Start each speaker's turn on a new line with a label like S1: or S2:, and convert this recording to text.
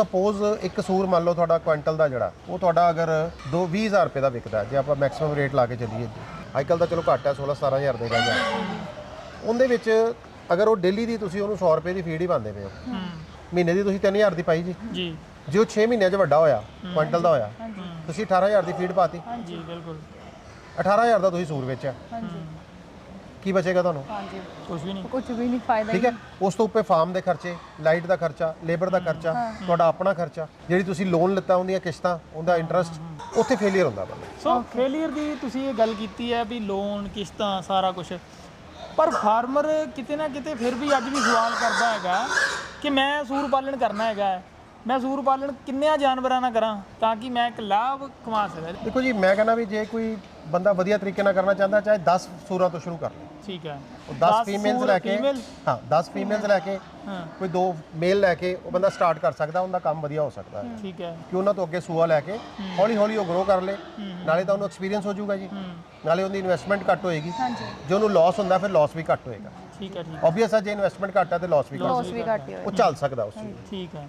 S1: Suppose ਇੱਕ ਸੂਰ ਮੰਨ ਲਓ ਤੁਹਾਡਾ ਕੁਇੰਟਲ ਦਾ ਜਿਹੜਾ ਉਹ ਤੁਹਾਡਾ ਅਗਰ 2 20000 ਰੁਪਏ ਦਾ ਵਿਕਦਾ ਜੇ ਆਪਾਂ ਮੈਕਸਿਮਮ ਰੇਟ ਲਾ ਕੇ ਚੱਲੀਏ ਅੱਜ ਕੱਲ ਤਾਂ ਚਲੋ ਘੱਟ ਹੈ 16 17000 ਦੇ ਗਿਆ ਉਹਦੇ ਵਿੱਚ ਅਗਰ ਉਹ ਡੇਲੀ ਦੀ ਤੁਸੀਂ ਉਹਨੂੰ 100 ਰੁਪਏ ਦੀ ਫੀਡ ਹੀ ਪਾਉਂਦੇ ਪਏ ਹੋ। ਮਹੀਨੇ ਦੀ ਤੁਸੀਂ 3000 ਦੀ ਪਾਈ ਜੀ।
S2: ਜੀ।
S1: ਜੇ ਉਹ 6 ਮਹੀਨਿਆਂ 'ਚ ਵੱਡਾ ਹੋਇਆ ਕੁਇੰਟਲ ਦਾ ਹੋਇਆ ਤੁਸੀਂ 18000 ਦੀ ਫੀਡ ਪਾਤੀ।
S2: ਜੀ ਬਿਲਕੁਲ।
S1: 18000 ਦਾ ਤੁਸੀਂ ਸੂਰ ਵੇਚਿਆ।
S3: ਹਾਂਜੀ।
S1: ਕੀ ਬਚੇਗਾ ਤੁਹਾਨੂੰ?
S3: ਹਾਂਜੀ।
S2: ਕੁਝ ਵੀ ਨਹੀਂ।
S3: ਕੁਝ ਵੀ ਨਹੀਂ ਫਾਇਦਾ
S1: ਠੀਕ ਹੈ? ਉਸ ਤੋਂ ਉੱਪਰ ਫਾਰਮ ਦੇ ਖਰਚੇ ਲਾਈਟ ਦਾ ਖਰਚਾ ਲੇਬਰ ਦਾ ਖਰਚਾ ਤੁਹਾਡਾ ਆਪਣਾ ਖਰਚਾ ਜਿਹੜੀ ਤੁਸੀਂ ਲੋਨ ਲਿੱਤਾ ਉਹਦੀਆਂ ਕਿਸ਼ਤਾਂ ਉਹਦਾ ਇੰਟਰਸਟ ਉੱਥੇ ਫੇਲਿਅਰ ਹੁੰਦਾ ਬੰਦਾ।
S2: ਸੋ ਫੇਲਿਅਰ ਦੀ ਤੁਸੀਂ ਇਹ ਗੱਲ ਕੀਤੀ ਹੈ ਵੀ ਲੋਨ ਕਿਸ਼ਤਾਂ ਸਾਰਾ ਕੁਝ ਪਰ ਫਾਰਮਰ ਕਿਤੇ ਨਾ ਕਿਤੇ ਫਿਰ ਵੀ ਅੱਜ ਵੀ ਸਵਾਲ ਕਰਦਾ ਹੈਗਾ ਕਿ ਮੈਂ ਸੂਰ ਪਾਲਣ ਕਰਨਾ ਹੈਗਾ। ਮੈਂ ਸੂਰ ਪਾਲਣ ਕਿੰਨਿਆਂ ਜਾਨਵਰਾਂ ਨਾਲ ਕਰਾਂ ਤਾਂ ਕਿ ਮੈਂ ਇੱਕ ਲਾਭ ਕਮਾ ਸਕਾਂ?
S1: ਦੇਖੋ ਜੀ ਮੈਂ ਕਹਿੰਦਾ ਵੀ ਜੇ ਕੋਈ ਬੰਦਾ ਵਧੀਆ ਤਰੀਕੇ ਨਾਲ ਕਰਨਾ ਚਾਹੁੰਦਾ ਚਾਹੇ 10 ਸੂਰਾਂ ਤੋਂ ਸ਼ੁਰੂ ਕਰ ਲੇ।
S2: ਠੀਕ ਹੈ।
S1: ਉਹ 10 ਫੀਮੇਲਸ ਲੈ ਕੇ? ਹਾਂ 10 ਫੀਮੇਲਸ ਲੈ ਕੇ
S2: ਹਾਂ।
S1: ਕੋਈ ਦੋ ਮੇਲ ਲੈ ਕੇ ਉਹ ਬੰਦਾ ਸਟਾਰਟ ਕਰ ਸਕਦਾ ਉਹਦਾ ਕੰਮ ਵਧੀਆ ਹੋ ਸਕਦਾ ਹੈ।
S2: ਠੀਕ ਹੈ।
S1: ਕਿ ਉਹਨਾਂ ਤੋਂ ਅੱਗੇ ਸੂਆ ਲੈ ਕੇ ਹੌਲੀ ਹੌਲੀ ਉਹ ਗਰੋ ਕਰ ਲੇ। ਨਾਲੇ ਤਾਂ ਉਹਨੂੰ ਐਕਸਪੀਰੀਅੰਸ ਹੋ ਜਾਊਗਾ ਜੀ। ਨਾਲੇ ਉਹਦੀ ਇਨਵੈਸਟਮੈਂਟ ਘੱਟ ਹੋਏਗੀ।
S3: ਹਾਂਜੀ।
S1: ਜੇ ਉਹਨੂੰ ਲਾਸ ਹੁੰਦਾ ਫਿਰ ਲਾਸ ਵੀ ਘੱਟ ਹੋਏਗਾ।
S2: ਠੀਕ ਹੈ ਠੀਕ
S1: ਆਬਵੀਅਸ ਹੈ ਜੇ ਇਨਵੈਸਟਮੈਂਟ ਘੱਟ ਹੈ ਤੇ ਲਾਸ ਵੀ ਘੱਟ
S3: ਲੋਸ ਵੀ ਘੱਟ ਹੀ ਹੋਏ
S1: ਉਹ ਚੱਲ ਸਕਦਾ ਉਸ ਚੀਜ਼ ਨੂੰ।
S2: ਠੀਕ ਹੈ।